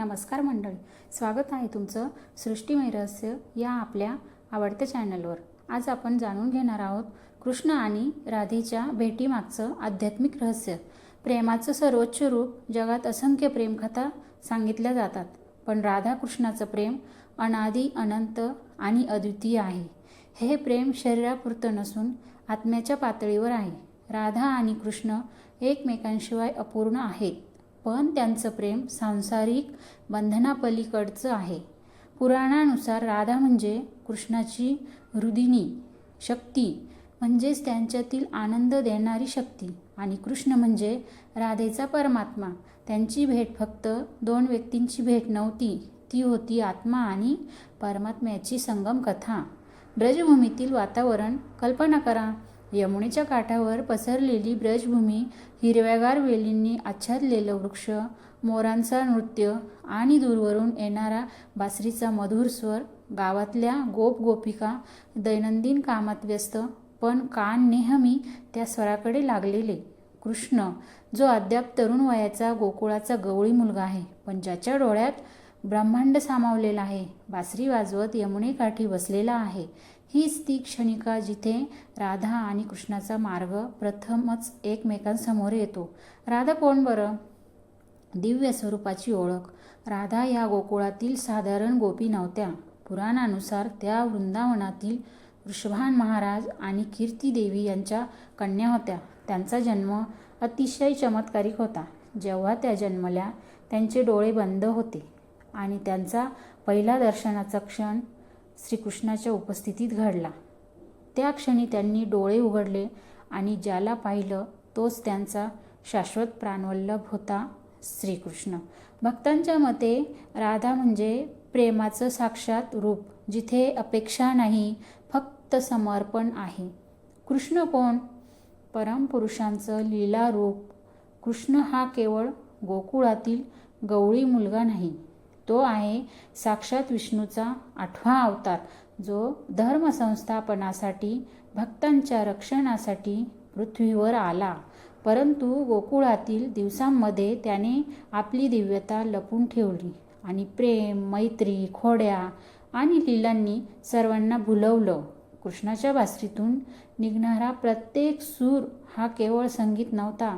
नमस्कार मंडळी. स्वागत आहे तुमचं सृष्टीमय रहस्य या आपल्या आवडत्या चॅनलवर. आज आपण जाणून घेणार आहोत कृष्ण आणि राधेच्या भेटीमागचं आध्यात्मिक रहस्य. प्रेमाचं सर्वोच्च रूप जगात असंख्य प्रेमकथा सांगितल्या जातात पण राधा कृष्णाचं प्रेम अनादी अनंत आणि अद्वितीय आहे. हे प्रेम शरीरापुरतं नसून आत्म्याच्या पातळीवर आहे. राधा आणि कृष्ण एकमेकांशिवाय अपूर्ण आहेत. पण त्यांचं प्रेम सांसारिक बंधनापलीकडचं आहे. पुराणानुसार राधा म्हणजे कृष्णाची हृदिनी शक्ती म्हणजेच त्यांच्यातील आनंद देणारी शक्ती आणि कृष्ण म्हणजे राधेचा परमात्मा. त्यांची भेट फक्त दोन व्यक्तींची भेट नव्हती ती होती आत्मा आणि परमात्म्याची संगम कथा ब्रजभूमीतील वातावरण कल्पना करा. यमुनेच्या काठावर पसरलेली ब्रजभूमी हिरव्यागार वेलींनी आच्छादलेलं वृक्ष मोरांचा नृत्य आणि दूरवरून येणारा बासरीचा मधुर स्वर गावातल्या गोप गोपिका दैनंदिन कामात व्यस्त पण कान नेहमी त्या स्वराकडे लागलेले. कृष्ण जो अद्याप तरुण वयाचा गोकुळाचा गवळी मुलगा आहे पण ज्याच्या डोळ्यात ब्रह्मांड सामावलेला आहे. बासरी वाजवत यमुनेकाठी बसलेला आहे. हीच ती क्षणिका जिथे राधा आणि कृष्णाचा मार्ग प्रथमच एकमेकांसमोर येतो. राधा कोण बरं? दिव्य स्वरूपाची ओळख. राधा या गोकुळातील साधारण गोपी नव्हत्या. पुराणानुसार त्या वृंदावनातील वृषभान महाराज आणि कीर्ती देवी यांच्या कन्या होत्या. त्यांचा जन्म अतिशय चमत्कारिक होता. जेव्हा त्या जन्मल्या त्यांचे डोळे बंद होते. आणि त्यांचा पहिला दर्शनाचा क्षण श्रीकृष्णाच्या उपस्थितीत घडला. त्या क्षणी त्यांनी डोळे उघडले आणि ज्याला पाहिलं तोच त्यांचा शाश्वत प्राणवल्लभ होता श्रीकृष्ण. भक्तांच्या मते राधा म्हणजे प्रेमाचं साक्षात रूप जिथे अपेक्षा नाही फक्त समर्पण आहे. कृष्ण कोण? परमपुरुषांचं लीला रूप कृष्ण हा केवळ गोकुळातील गवळी मुलगा नाही. तो आहे साक्षात विष्णूचा आठवा अवतार जो धर्मसंस्थापनासाठी भक्तांच्या रक्षणासाठी पृथ्वीवर आला. परंतु गोकुळातील दिवसांमध्ये त्याने आपली दिव्यता लपून ठेवली आणि प्रेम मैत्री खोड्या आणि लिलांनी सर्वांना भुलवलं. कृष्णाच्या बासरीतून निघणारा प्रत्येक सूर हा केवळ संगीत नव्हता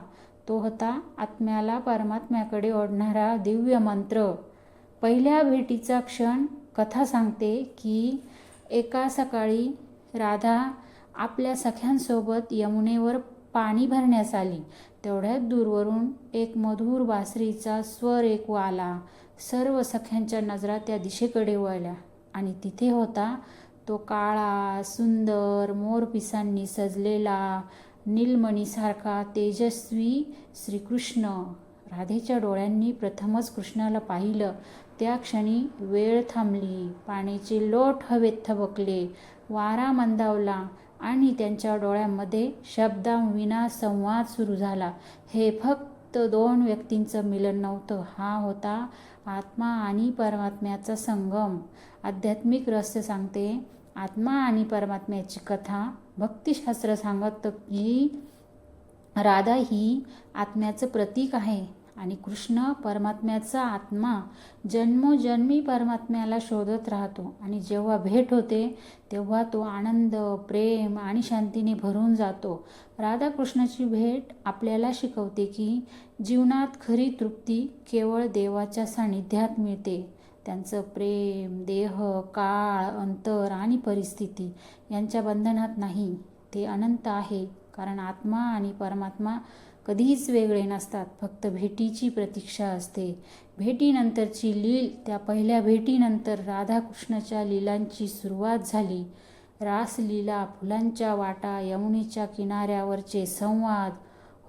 तो होता आत्म्याला परमात्म्याकडे ओढणारा दिव्य मंत्र. पहिल्या भेटीचा क्षण कथा सांगते की एका सकाळी राधा आपल्या सख्यांसोबत यमुनेवर पाणी भरण्यास आली. तेवढ्यात दूरवरून एक मधुर बासरीचा स्वर एक आला. सर्व सख्यांच्या नजरा त्या दिशेकडे वळल्या आणि तिथे होता तो काळा सुंदर मोरपिसांनी सजलेला नीलमणीसारखा तेजस्वी श्रीकृष्ण. राधेच्या डोळ्यांनी प्रथमच कृष्णाला पाहिलं. त्या क्षणी वेळ थांबली. पाण्याचे लोट हवेत थबकले. वारा मंदावला आणि त्यांच्या डोळ्यांमध्ये शब्दांविना संवाद सुरू झाला. हे फक्त दोन व्यक्तींचं मिलन नव्हतं. हा होता आत्मा आणि परमात्म्याचा संगम. आध्यात्मिक रहस्य सांगते. आत्मा आणि परमात्म्याची कथा भक्तिशास्त्र सांगत की राधा ही आत्म्याचं प्रतीक आहे. आणि कृष्ण परमात्म्याचा आत्मा जन्मोजन्मी परमात्म्याला शोधत राहतो. आणि जेव्हा भेट होते तेव्हा तो आनंद प्रेम आणि शांतीने भरून जातो. राधाकृष्णाची भेट आपल्याला शिकवते की जीवनात खरी तृप्ती केवळ देवाच्या सानिध्यात मिळते. त्यांचं प्रेम देह काळ अंतर आणि परिस्थिती यांच्या बंधनात नाही. ते अनंत आहे कारण आत्मा आणि परमात्मा कधीच वेगळे नसतात. फक्त भेटीची प्रतीक्षा असते. भेटीनंतरची लील त्या पहिल्या भेटीनंतर राधाकृष्णाच्या लीलांची सुरुवात झाली. रासलीला फुलांच्या वाटा यमुनेच्या किनाऱ्यावरचे संवाद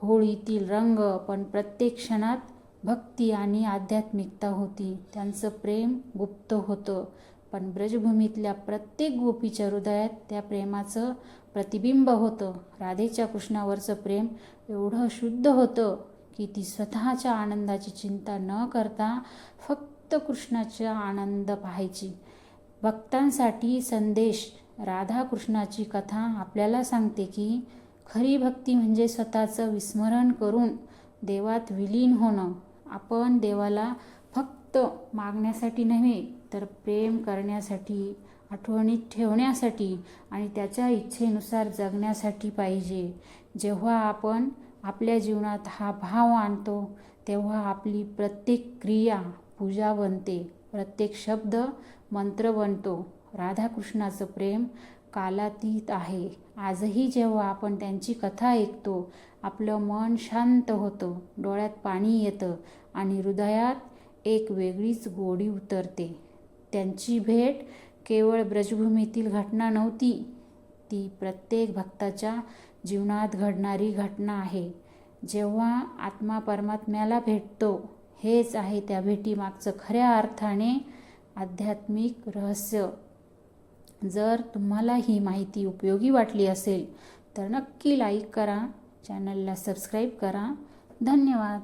होळीतील रंग पण प्रत्येक क्षणात भक्ती आणि आध्यात्मिकता होती. त्यांचं प्रेम गुप्त होतं. पण ब्रजभूमीतल्या प्रत्येक गोपीच्या हृदयात त्या प्रेमाचं प्रतिबिंब होतं. राधेच्या कृष्णावरचं प्रेम एवढं शुद्ध होतं की ती स्वतःच्या आनंदाची चिंता न करता फक्त कृष्णाचा आनंद पाहायची. भक्तांसाठी संदेश राधाकृष्णाची कथा आपल्याला सांगते की खरी भक्ती म्हणजे स्वतःचं विस्मरण करून देवात विलीन होणं. आपण देवाला फक्त फक्त मागण्यासाठी नव्हे तर प्रेम करण्यासाठी आठवणीत ठेवण्यासाठी आणि त्याच्या इच्छेनुसार जगण्यासाठी पाहिजे. जेव्हा आपण आपल्या जीवनात हा भाव आणतो तेव्हा आपली प्रत्येक क्रिया पूजा बनते प्रत्येक शब्द मंत्र बनतो. राधाकृष्णाचं प्रेम कालातीत आहे. आजही जेव्हा आपण त्यांची कथा ऐकतो आपलं मन शांत होतं डोळ्यात पाणी येतं आणि हृदयात एक वेगळीच गोडी उतरते. त्यांची भेट केवळ ब्रजभूमीतील घटना नव्हती ती प्रत्येक भक्ताच्या जीवनात घडणारी घटना आहे. जेव्हा आत्मा परमात्म्याला भेटतो हेच आहे त्या भेटीमागचं खऱ्या अर्थाने आध्यात्मिक रहस्य. जर तुम्हाला ही माहिती उपयोगी वाटली असेल तर नक्की लाईक करा चॅनलला सबस्क्राईब करा. धन्यवाद.